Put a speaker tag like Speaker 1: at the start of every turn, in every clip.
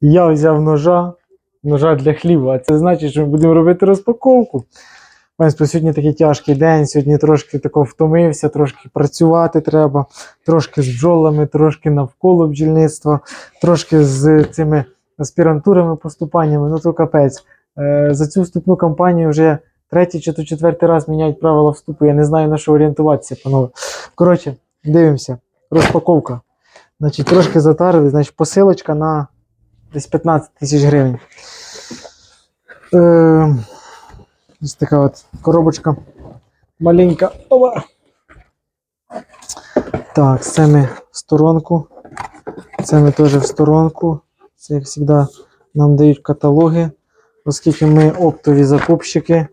Speaker 1: Я взяв ножа, ножа для хліба. А це значить, що ми будемо робити розпаковку. У сьогодні такий тяжкий день, сьогодні трошки тако втомився, трошки працювати треба, трошки з бджолами, трошки навколо бджільництва, трошки з цими аспірантурами, поступаннями. Ну то капець. Е, за цю вступну кампанію вже третій чи то четвертий раз міняють правила вступу. Я не знаю на що орієнтуватися, панове. Коротше, дивимося. Розпаковка. Значить, трошки затарили, значить, посилочка на десь 15 тисяч гривень. Е, ось така от коробочка маленька. Ова. Так, це ми в сторонку. Це ми теж в сторонку. Це, як завжди, нам дають каталоги, оскільки ми оптові закупщики.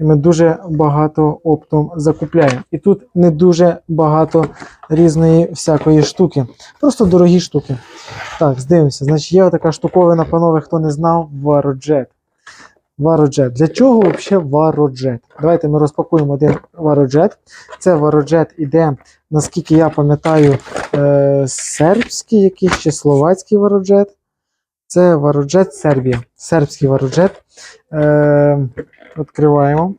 Speaker 1: І ми дуже багато оптом закупляємо. І тут не дуже багато різної всякої штуки. Просто дорогі штуки. Так, здивимося. Значить, є така штуковина, панове, хто не знав, вароджет. Вароджет. Для чого взагалі вароджет? Давайте ми розпакуємо один вароджет. Це вароджет іде, наскільки я пам'ятаю, е, сербський якийсь чи словацький вароджет. Це вароджет Сербія. Сербський вароджет. Е, відкриваємо.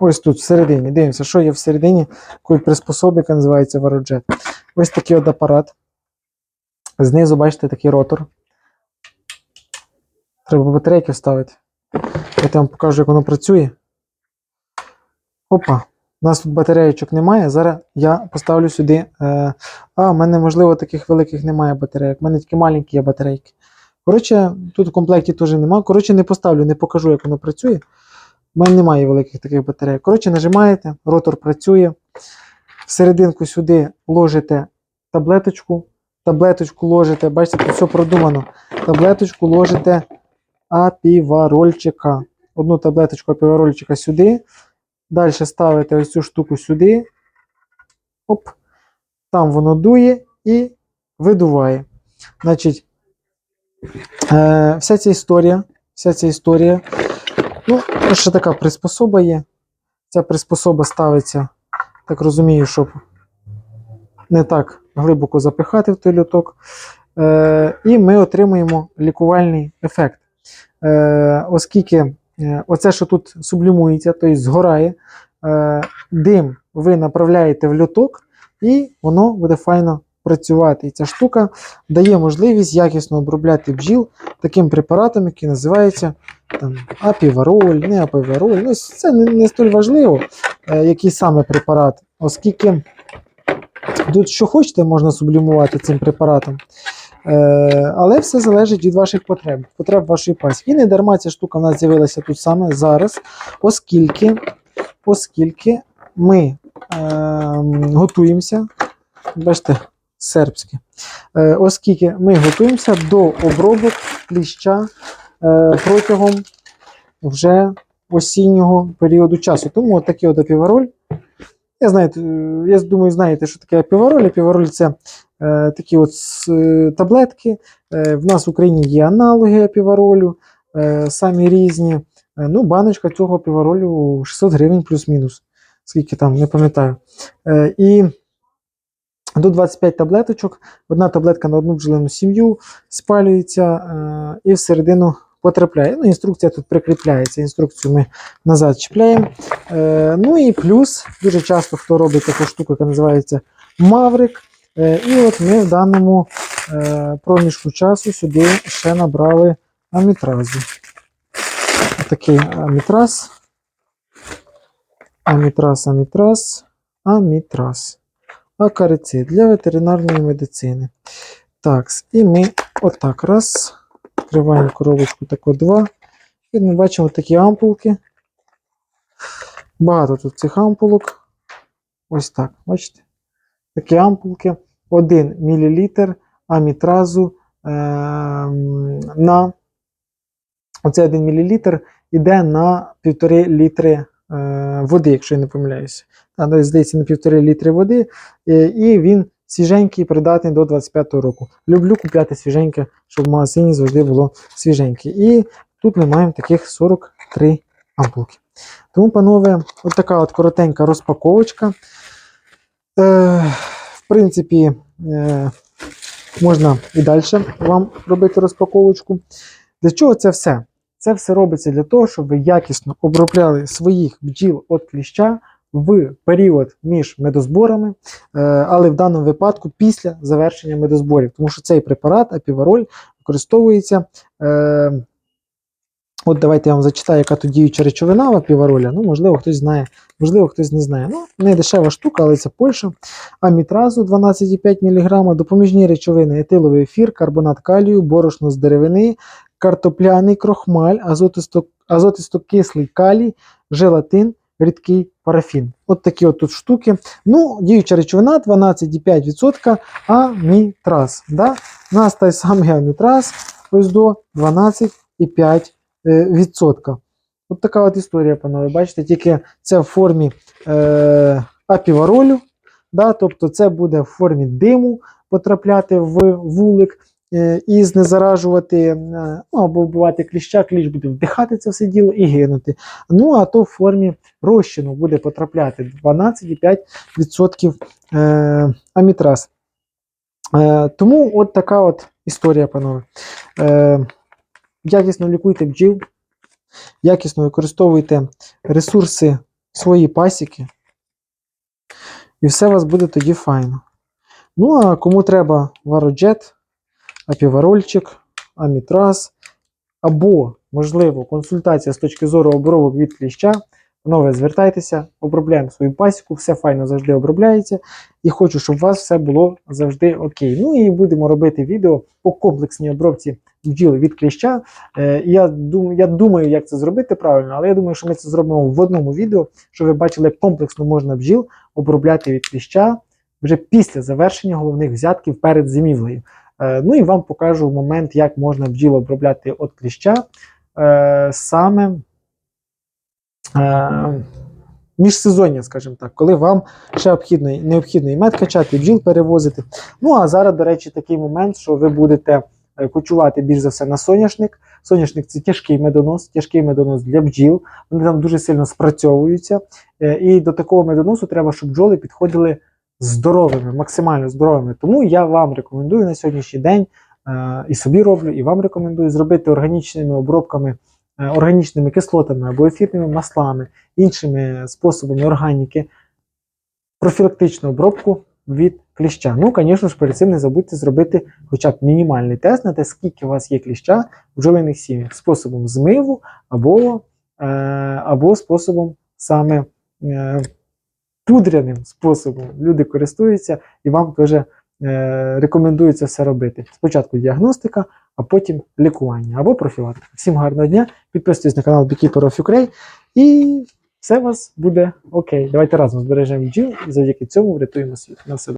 Speaker 1: Ось тут всередині. Дивимося, що є всередині. Такий приспособ, яка називається вароджет. Ось такий от апарат. Знизу, бачите, такий ротор. Треба батарейки вставити. Я вам покажу, як воно працює. Опа. У нас тут батареєчок немає. Зараз я поставлю сюди. Е, а, в мене, можливо, таких великих немає батарейок. У мене такі маленькі є батарейки. Коротше, тут в комплекті теж немає. Коротше, не поставлю, не покажу, як воно працює. У мене немає великих таких батарейок. Коротше, нажимаєте, ротор працює. Всерединку сюди ложите таблеточку. Таблеточку ложите, бачите, тут все продумано. Таблеточку ложите апіварольчика. Одну таблеточку апіварольчика сюди. Далі ставите ось цю штуку сюди. Оп. Там воно дує і видуває. Значить, е, вся ця історія. Вся ця історія. Ну, ще така приспособа є. Ця приспособа ставиться, так розумію, щоб не так глибоко запихати в той люток. Е, і ми отримуємо лікувальний ефект. Е, оскільки оце, що тут сублімується, тобто згорає, е, дим ви направляєте в люток, і воно буде файно працювати. І ця штука дає можливість якісно обробляти бджіл таким препаратом, який називається там, апівароль, не апівароль. Ну, це не, не столь важливо, е, який саме препарат, оскільки тут що хочете, можна сублімувати цим препаратом. Е, але все залежить від ваших потреб, потреб вашої пасіки. І не дарма ця штука в нас з'явилася тут саме зараз, оскільки, оскільки ми е, готуємося, бачите, сербське, е, оскільки ми готуємося до обробок кліща е, протягом вже осіннього періоду часу. Тому от такий от апівароль. Я, знаю, е, я думаю, знаєте, що таке апівароль. Апівароль це такі от е, таблетки. Е, в нас в Україні є аналоги апіваролю, е, самі різні. Е, ну, баночка цього апіваролю 600 гривень плюс-мінус. Скільки там, не пам'ятаю. Е, і до 25 таблеточок. Одна таблетка на одну бджолину сім'ю спалюється е, і всередину потрапляє. Ну, інструкція тут прикріпляється. Інструкцію ми назад чіпляємо. Е, ну і плюс, дуже часто хто робить таку штуку, яка називається Маврик. Е, і от ми в даному е, проміжку часу сюди ще набрали амітразу. Такий амітраз. Амітраз, амітраз, амітраз. Акарицид для ветеринарної медицини. Так, і ми отак раз. Відкриваємо коробочку тако два. І ми бачимо такі ампулки. Багато тут цих ампулок. Ось так, бачите? Такі ампулки. 1 мл амітразу е на оце 1 мл йде на 1,5 літри води, якщо я не помиляюся. Та, здається, на 1,5 літри води. Е і він свіженький, придатний до 25-го року. Люблю купляти свіженьке, щоб в магазині завжди було свіженьке. І тут ми маємо таких 43 ампулки. Тому, панове, от така от коротенька розпаковочка. Е, в принципі, е, можна і далі вам робити розпаковочку. Для чого це все? Це все робиться для того, щоб ви якісно обробляли своїх бджіл від кліща в період між медозборами, е, але в даному випадку після завершення медозборів, тому що цей препарат апівароль використовується. От давайте я вам зачитаю, яка тут діюча речовина в апівароля. Ну, можливо, хтось знає, можливо, хтось не знає. Ну, не дешева штука, але це Польща. Амітразу 12,5 мг, допоміжні речовини, етиловий ефір, карбонат калію, борошно з деревини, картопляний крохмаль, азотисто- азотистокислий калій, желатин, рідкий парафін. От такі от тут штуки. Ну, діюча речовина 12,5% амітраз. Да? У нас той самий амітраз, ось до 12,5%. Е, відсотка. От така от історія, панове. Бачите, тільки це в формі е, апіваролю. Да? Тобто це буде в формі диму потрапляти в вулик е, і знезаражувати е, ну, або вбивати кліща, кліщ буде вдихати це все діло і гинути. Ну, а то в формі розчину буде потрапляти 12,5% е, амітраз. Е, тому от така от історія, панове. Е, якісно лікуйте бджіл, якісно використовуйте ресурси свої пасіки, і все у вас буде тоді файно. Ну, а кому треба вароджет, апіварольчик, амітраз, або, можливо, консультація з точки зору обробок від кліща, панове, звертайтеся, обробляємо свою пасіку, все файно завжди обробляється. І хочу, щоб у вас все було завжди окей. Ну і будемо робити відео по комплексній обробці бджіл від кліща. Е, я, дум, я думаю, як це зробити правильно, але я думаю, що ми це зробимо в одному відео, щоб ви бачили, як комплексно можна бджіл обробляти від кліща вже після завершення головних взятків перед зимівлею. Е, ну і вам покажу момент, як можна бджіл обробляти від кліща е, саме е, міжсезоння, скажімо так, коли вам ще необхідно, необхідно і мед качати, і бджіл перевозити. Ну а зараз, до речі, такий момент, що ви будете кочувати більш за все на соняшник. Соняшник це тяжкий медонос, тяжкий медонос для бджіл. Вони там дуже сильно спрацьовуються. Е, І до такого медоносу треба, щоб бджоли підходили здоровими, максимально здоровими. Тому я вам рекомендую на сьогоднішній день е, і собі роблю, і вам рекомендую зробити органічними обробками, е, органічними кислотами або ефірними маслами, іншими способами органіки, профілактичну обробку від кліща. Ну, звісно ж, перед цим не забудьте зробити хоча б мінімальний тест на те, скільки у вас є кліща в бджолиних сім'ях, способом змиву або, е, або способом саме е, пудряним способом. Люди користуються і вам теж е, рекомендується все робити. Спочатку діагностика, а потім лікування або профілактика. Всім гарного дня, підписуйтесь на канал Beekeeper Ukraine і все у вас буде окей. Давайте разом збережемо бджіл і завдяки цьому врятуємо світ. На все.